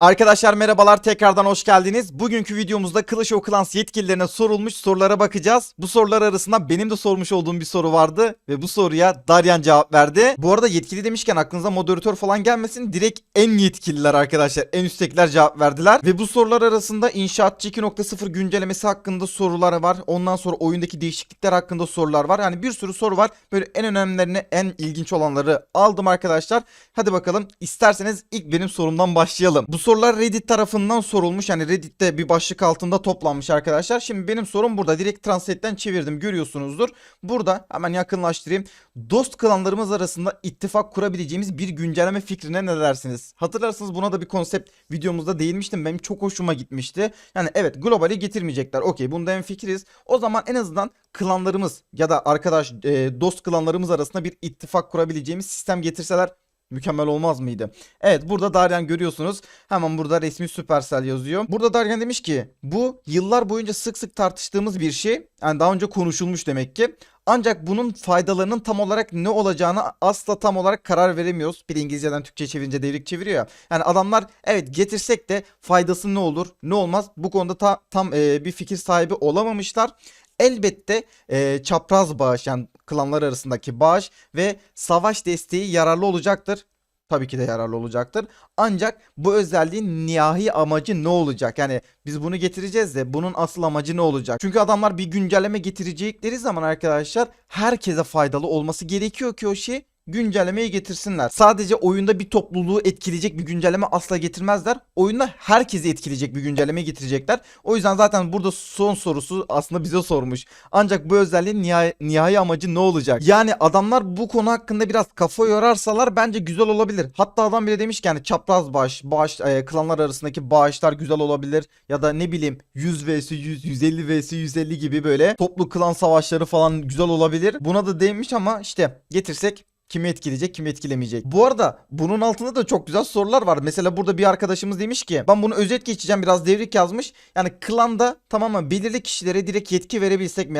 Arkadaşlar merhabalar tekrardan hoş geldiniz. Bugünkü videomuzda Clash of Clans yetkililerine sorulmuş sorulara bakacağız. Bu sorular arasında benim de sormuş olduğum bir soru vardı ve bu soruya Daryan cevap verdi. Bu arada yetkili demişken aklınıza moderatör falan gelmesin. Direkt en yetkililer arkadaşlar en üsttekiler cevap verdiler. Ve bu sorular arasında İnşaatçı 2.0 güncellemesi hakkında sorular var. Ondan sonra oyundaki değişiklikler hakkında sorular var. Yani bir sürü soru var. Böyle en önemlilerini en ilginç olanları aldım arkadaşlar. Hadi bakalım isterseniz ilk benim sorumdan başlayalım. Bu sorular Reddit tarafından sorulmuş. Yani Reddit'te bir başlık altında toplanmış arkadaşlar. Şimdi benim sorum burada. Direkt Translate'den çevirdim görüyorsunuzdur. Burada hemen yakınlaştırayım. Dost klanlarımız arasında ittifak kurabileceğimiz bir güncelleme fikrine ne dersiniz? Hatırlarsınız buna da bir konsept videomuzda değinmiştim. Benim çok hoşuma gitmişti. Yani evet globali getirmeyecekler. Okey bunda en fikiriz. O zaman en azından klanlarımız ya da arkadaş e, dost klanlarımız arasında bir ittifak kurabileceğimiz sistem getirseler Mükemmel olmaz mıydı? Evet burada Daryan görüyorsunuz. Hemen burada resmi Supercell yazıyor. Burada Daryan demiş ki bu yıllar boyunca sık sık tartıştığımız bir şey. Yani daha önce konuşulmuş demek ki. Ancak bunun faydalarının tam olarak ne olacağını asla tam olarak karar veremiyoruz. Bir İngilizceden Türkçe çevirince devrik çeviriyor ya. Yani adamlar evet getirsek de faydası ne olur ne olmaz bu konuda ta- tam e, bir fikir sahibi olamamışlar. Elbette e, çapraz bağış yani klanlar arasındaki bağış ve savaş desteği yararlı olacaktır. Tabii ki de yararlı olacaktır. Ancak bu özelliğin nihai amacı ne olacak? Yani biz bunu getireceğiz de bunun asıl amacı ne olacak? Çünkü adamlar bir güncelleme getirecekleri zaman arkadaşlar herkese faydalı olması gerekiyor ki o şey güncellemeyi getirsinler. Sadece oyunda bir topluluğu etkileyecek bir güncelleme asla getirmezler. Oyunda herkesi etkileyecek bir güncelleme getirecekler. O yüzden zaten burada son sorusu aslında bize sormuş. Ancak bu özelliğin nihai, amacı ne olacak? Yani adamlar bu konu hakkında biraz kafa yorarsalar bence güzel olabilir. Hatta adam bile demiş ki yani çapraz bağış, bağış e, klanlar arasındaki bağışlar güzel olabilir. Ya da ne bileyim 100 vs 100, 150 vs 150 gibi böyle toplu klan savaşları falan güzel olabilir. Buna da değinmiş ama işte getirsek Kimi etkileyecek, kimi etkilemeyecek. Bu arada bunun altında da çok güzel sorular var. Mesela burada bir arkadaşımız demiş ki ben bunu özet geçeceğim biraz devrik yazmış. Yani klanda tamamen belirli kişilere direkt yetki verebilsek?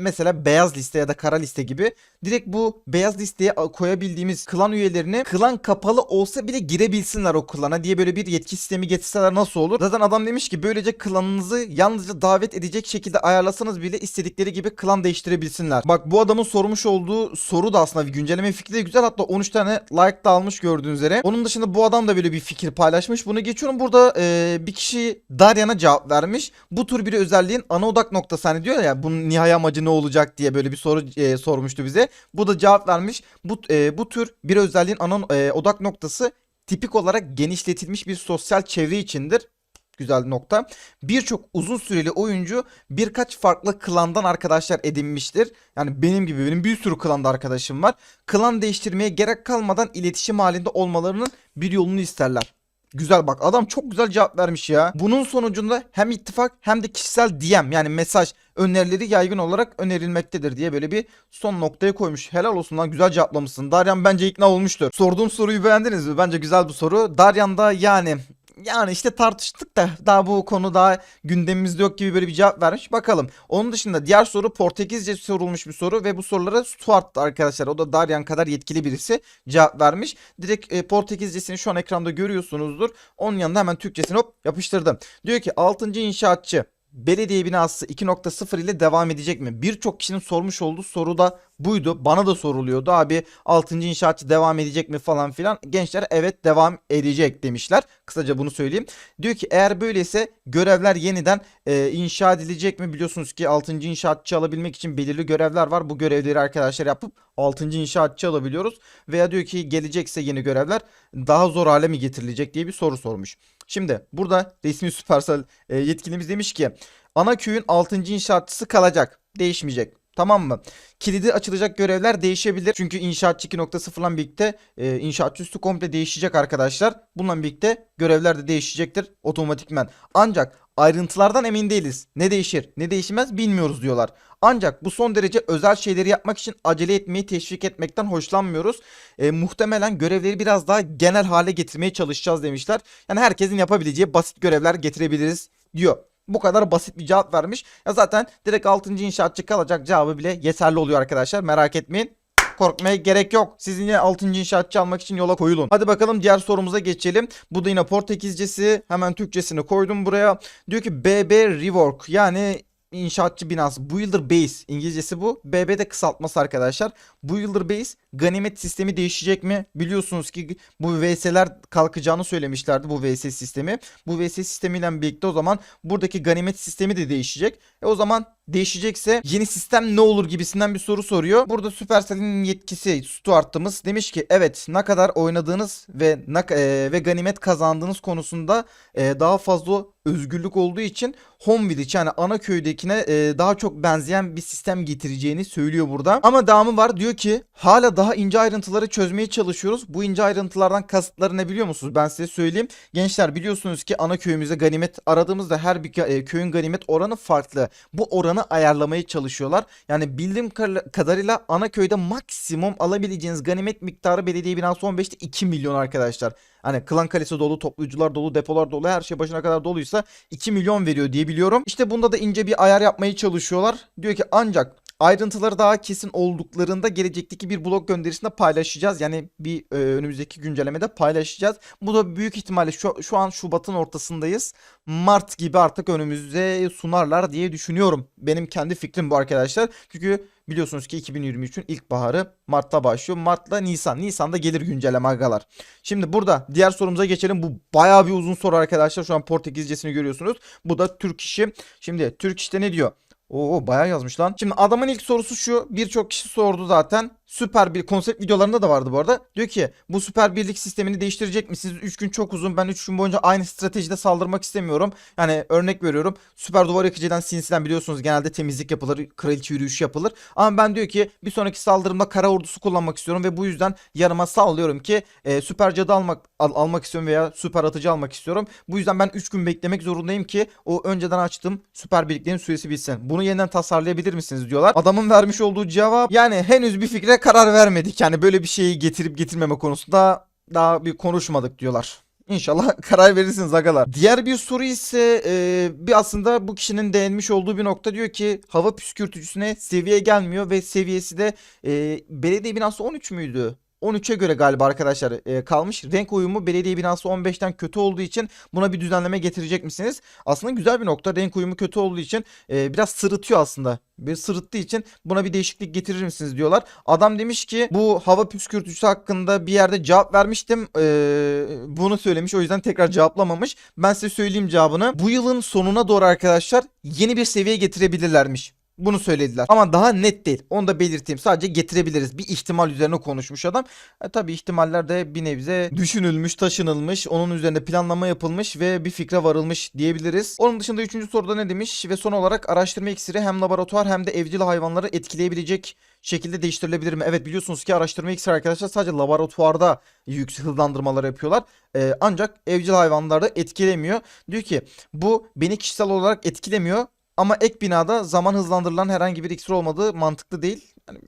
Mesela beyaz liste ya da kara liste gibi. Direkt bu beyaz listeye koyabildiğimiz klan üyelerini klan kapalı olsa bile girebilsinler o klana diye böyle bir yetki sistemi getirseler nasıl olur? Zaten adam demiş ki böylece klanınızı yalnızca davet edecek şekilde ayarlasanız bile istedikleri gibi klan değiştirebilsinler. Bak bu adamın sormuş olduğu soru da aslında bir güncelleme fikri de güzel. Hatta 13 tane like da almış gördüğünüz üzere. Onun dışında bu adam da böyle bir fikir paylaşmış. Bunu geçiyorum. Burada e, bir kişi Daryan'a cevap vermiş. Bu tür bir özelliğin ana odak noktası hani diyor ya bunun nihai amacı ne olacak diye böyle bir soru e, sormuştu bize. Bu da cevap vermiş. Bu e, bu tür bir özelliğin ana e, odak noktası tipik olarak genişletilmiş bir sosyal çevre içindir güzel nokta. Birçok uzun süreli oyuncu birkaç farklı klandan arkadaşlar edinmiştir. Yani benim gibi benim bir sürü klanda arkadaşım var. Klan değiştirmeye gerek kalmadan iletişim halinde olmalarının bir yolunu isterler. Güzel bak adam çok güzel cevap vermiş ya. Bunun sonucunda hem ittifak hem de kişisel DM yani mesaj önerileri yaygın olarak önerilmektedir diye böyle bir son noktaya koymuş. Helal olsun lan güzel cevaplamışsın. Daryan bence ikna olmuştur. Sorduğum soruyu beğendiniz mi? Bence güzel bir soru. Daryan da yani yani işte tartıştık da daha bu konu daha gündemimizde yok gibi böyle bir cevap vermiş. Bakalım. Onun dışında diğer soru Portekizce sorulmuş bir soru ve bu sorulara Stuart arkadaşlar o da Daryan kadar yetkili birisi cevap vermiş. Direkt e, Portekizcesini şu an ekranda görüyorsunuzdur. Onun yanında hemen Türkçesini hop yapıştırdım. Diyor ki 6. inşaatçı belediye binası 2.0 ile devam edecek mi? Birçok kişinin sormuş olduğu soru da buydu. Bana da soruluyordu. Abi 6. inşaatçı devam edecek mi falan filan. Gençler evet devam edecek demişler. Kısaca bunu söyleyeyim. Diyor ki eğer böyleyse görevler yeniden e, inşa edilecek mi? Biliyorsunuz ki 6. inşaatçı alabilmek için belirli görevler var. Bu görevleri arkadaşlar yapıp 6. inşaatçı alabiliyoruz. Veya diyor ki gelecekse yeni görevler daha zor hale mi getirilecek diye bir soru sormuş. Şimdi burada resmi Supercell e, yetkilimiz demiş ki ana köyün 6. inşaatçısı kalacak. Değişmeyecek. Tamam mı? Kilidi açılacak görevler değişebilir. Çünkü inşaatçı 2.0'la birlikte e, inşaatçı üstü komple değişecek arkadaşlar. Bununla birlikte görevler de değişecektir otomatikmen. Ancak ayrıntılardan emin değiliz. Ne değişir ne değişmez bilmiyoruz diyorlar. Ancak bu son derece özel şeyleri yapmak için acele etmeyi teşvik etmekten hoşlanmıyoruz. E, muhtemelen görevleri biraz daha genel hale getirmeye çalışacağız demişler. Yani herkesin yapabileceği basit görevler getirebiliriz diyor. Bu kadar basit bir cevap vermiş. Ya zaten direkt 6. inşaatçı kalacak cevabı bile yeterli oluyor arkadaşlar. Merak etmeyin. Korkmaya gerek yok. Sizin yine 6. inşaatçı almak için yola koyulun. Hadi bakalım diğer sorumuza geçelim. Bu da yine Portekizcesi. Hemen Türkçesini koydum buraya. Diyor ki BB Rework yani inşaatçı binası. Builder Base İngilizcesi bu. BB de kısaltması arkadaşlar. Builder Base ganimet sistemi değişecek mi? Biliyorsunuz ki bu VS'ler kalkacağını söylemişlerdi bu VS sistemi. Bu VS sistemiyle birlikte o zaman buradaki ganimet sistemi de değişecek. E o zaman değişecekse yeni sistem ne olur gibisinden bir soru soruyor. Burada Supercell'in yetkisi Stuart'ımız demiş ki evet ne kadar oynadığınız ve e, ve ganimet kazandığınız konusunda e, daha fazla özgürlük olduğu için Home Village yani ana köydekine e, daha çok benzeyen bir sistem getireceğini söylüyor burada. Ama devamı var diyor ki hala daha ince ayrıntıları çözmeye çalışıyoruz. Bu ince ayrıntılardan kasıtları ne biliyor musunuz? Ben size söyleyeyim. Gençler biliyorsunuz ki ana köyümüze ganimet aradığımızda her bir e, köyün ganimet oranı farklı. Bu oranı ayarlamaya çalışıyorlar. Yani bildiğim kadarıyla ana köyde maksimum alabileceğiniz ganimet miktarı belediye binası 15'te 2 milyon arkadaşlar. Hani klan kalesi dolu, toplayıcılar dolu, depolar dolu, her şey başına kadar doluysa 2 milyon veriyor diye biliyorum. İşte bunda da ince bir ayar yapmaya çalışıyorlar. Diyor ki ancak ayrıntıları daha kesin olduklarında gelecekteki bir blog gönderisinde paylaşacağız. Yani bir e, önümüzdeki güncellemede paylaşacağız. Bu da büyük ihtimalle şu, şu an Şubat'ın ortasındayız. Mart gibi artık önümüze sunarlar diye düşünüyorum. Benim kendi fikrim bu arkadaşlar. Çünkü biliyorsunuz ki 2023'ün ilkbaharı Mart'ta başlıyor. Mart'la Nisan. Nisan'da gelir güncelleme agalar. Şimdi burada diğer sorumuza geçelim. Bu bayağı bir uzun soru arkadaşlar. Şu an Portekizcesini görüyorsunuz. Bu da Türk işi. Şimdi Türk işte ne diyor? Oo bayağı yazmış lan. Şimdi adamın ilk sorusu şu. Birçok kişi sordu zaten. Süper bir konsept videolarında da vardı bu arada. Diyor ki bu süper birlik sistemini değiştirecek misiniz? 3 gün çok uzun. Ben 3 gün boyunca aynı stratejide saldırmak istemiyorum. Yani örnek veriyorum. Süper duvar yakıcıdan sinsiden biliyorsunuz genelde temizlik yapılır. Kraliçe yürüyüşü yapılır. Ama ben diyor ki bir sonraki saldırımda kara ordusu kullanmak istiyorum ve bu yüzden yanıma sağlıyorum ki e, süper cadı almak al- almak istiyorum veya süper atıcı almak istiyorum. Bu yüzden ben 3 gün beklemek zorundayım ki o önceden açtığım süper birliklerin süresi bitsin. Bunu yeniden tasarlayabilir misiniz diyorlar. Adamın vermiş olduğu cevap yani henüz bir fikre karar vermedik. Yani böyle bir şeyi getirip getirmeme konusunda daha bir konuşmadık diyorlar. İnşallah karar verirsiniz agalar. Diğer bir soru ise e, bir aslında bu kişinin değinmiş olduğu bir nokta diyor ki hava püskürtücüsüne seviye gelmiyor ve seviyesi de e, belediye binası 13 müydü? 13'e göre galiba arkadaşlar e, kalmış. Renk uyumu belediye binası 15'ten kötü olduğu için buna bir düzenleme getirecek misiniz? Aslında güzel bir nokta. Renk uyumu kötü olduğu için e, biraz sırıtıyor aslında. Bir sırıttığı için buna bir değişiklik getirir misiniz diyorlar. Adam demiş ki bu hava püskürtücüsü hakkında bir yerde cevap vermiştim. Ee, bunu söylemiş o yüzden tekrar cevaplamamış. Ben size söyleyeyim cevabını. Bu yılın sonuna doğru arkadaşlar yeni bir seviye getirebilirlermiş. Bunu söylediler. Ama daha net değil. Onu da belirteyim. Sadece getirebiliriz. Bir ihtimal üzerine konuşmuş adam. E, tabii ihtimaller de bir nebze düşünülmüş, taşınılmış. Onun üzerine planlama yapılmış ve bir fikre varılmış diyebiliriz. Onun dışında üçüncü soruda ne demiş? Ve son olarak araştırma iksiri hem laboratuvar hem de evcil hayvanları etkileyebilecek şekilde değiştirilebilir mi? Evet biliyorsunuz ki araştırma iksiri arkadaşlar sadece laboratuvarda yüksek hızlandırmalar yapıyorlar. E, ancak evcil hayvanlarda etkilemiyor. Diyor ki bu beni kişisel olarak etkilemiyor. Ama ek binada zaman hızlandırılan herhangi bir iksir olmadığı mantıklı değil. Yani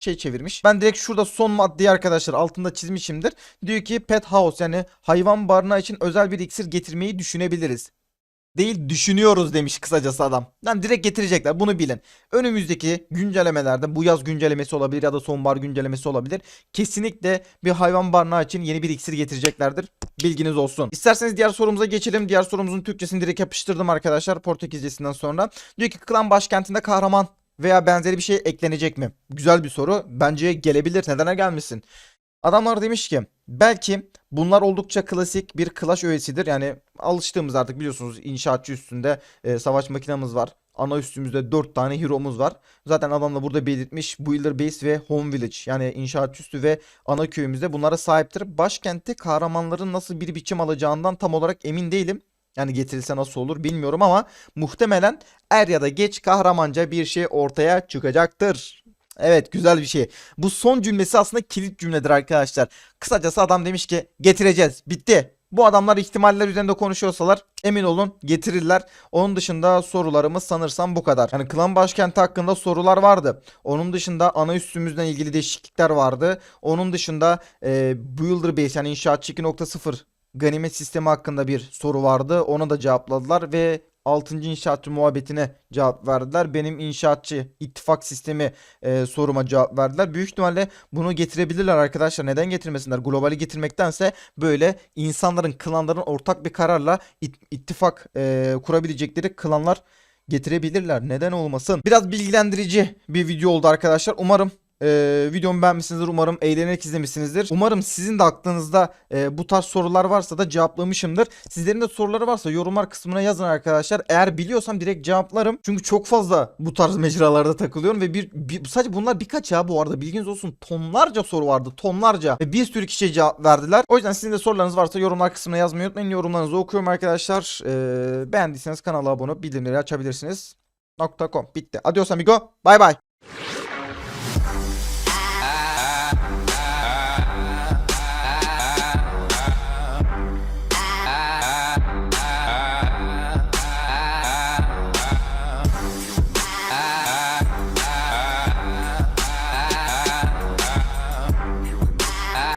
şey çevirmiş. Ben direkt şurada son maddeyi arkadaşlar altında çizmişimdir. Diyor ki pet house yani hayvan barınağı için özel bir iksir getirmeyi düşünebiliriz. Değil düşünüyoruz demiş kısacası adam. Yani direkt getirecekler bunu bilin. Önümüzdeki güncellemelerde bu yaz güncellemesi olabilir ya da sonbahar güncellemesi olabilir. Kesinlikle bir hayvan barınağı için yeni bir iksir getireceklerdir. Bilginiz olsun. İsterseniz diğer sorumuza geçelim. Diğer sorumuzun Türkçesini direkt yapıştırdım arkadaşlar Portekizcesinden sonra. Diyor ki klan başkentinde kahraman veya benzeri bir şey eklenecek mi? Güzel bir soru. Bence gelebilir. Neden gelmesin? Adamlar demiş ki belki bunlar oldukça klasik bir Clash öğesidir. Yani alıştığımız artık biliyorsunuz inşaatçı üstünde e, savaş makinamız var. Ana üstümüzde 4 tane hero'muz var. Zaten adam da burada belirtmiş Builder Base ve Home Village. Yani inşaatçı üstü ve ana köyümüzde bunlara sahiptir. Başkentte kahramanların nasıl bir biçim alacağından tam olarak emin değilim. Yani getirilse nasıl olur bilmiyorum ama muhtemelen er ya da geç kahramanca bir şey ortaya çıkacaktır. Evet güzel bir şey. Bu son cümlesi aslında kilit cümledir arkadaşlar. Kısacası adam demiş ki getireceğiz. Bitti. Bu adamlar ihtimaller üzerinde konuşuyorsalar emin olun getirirler. Onun dışında sorularımız sanırsam bu kadar. Yani klan başkenti hakkında sorular vardı. Onun dışında ana üstümüzden ilgili değişiklikler vardı. Onun dışında e, Builder Base yani inşaatçı 2.0 ganimet sistemi hakkında bir soru vardı. Ona da cevapladılar ve 6. inşaatçı muhabbetine cevap verdiler. Benim inşaatçı ittifak sistemi e, soruma cevap verdiler. Büyük ihtimalle bunu getirebilirler arkadaşlar. Neden getirmesinler? Globali getirmektense böyle insanların, klanların ortak bir kararla it- ittifak e, kurabilecekleri klanlar getirebilirler. Neden olmasın? Biraz bilgilendirici bir video oldu arkadaşlar. Umarım e, videomu beğenmişsinizdir. Umarım eğlenerek izlemişsinizdir. Umarım sizin de aklınızda e, bu tarz sorular varsa da cevaplamışımdır. Sizlerin de soruları varsa yorumlar kısmına yazın arkadaşlar. Eğer biliyorsam direkt cevaplarım. Çünkü çok fazla bu tarz mecralarda takılıyorum ve bir, bir- sadece bunlar birkaç ya bu arada bilginiz olsun. Tonlarca soru vardı. Tonlarca. Ve bir sürü kişiye cevap verdiler. O yüzden sizin de sorularınız varsa yorumlar kısmına yazmayı unutmayın. Yorumlarınızı okuyorum arkadaşlar. E, beğendiyseniz kanala abone olup bildirimleri açabilirsiniz. .com bitti. Adios amigo. Bay bay.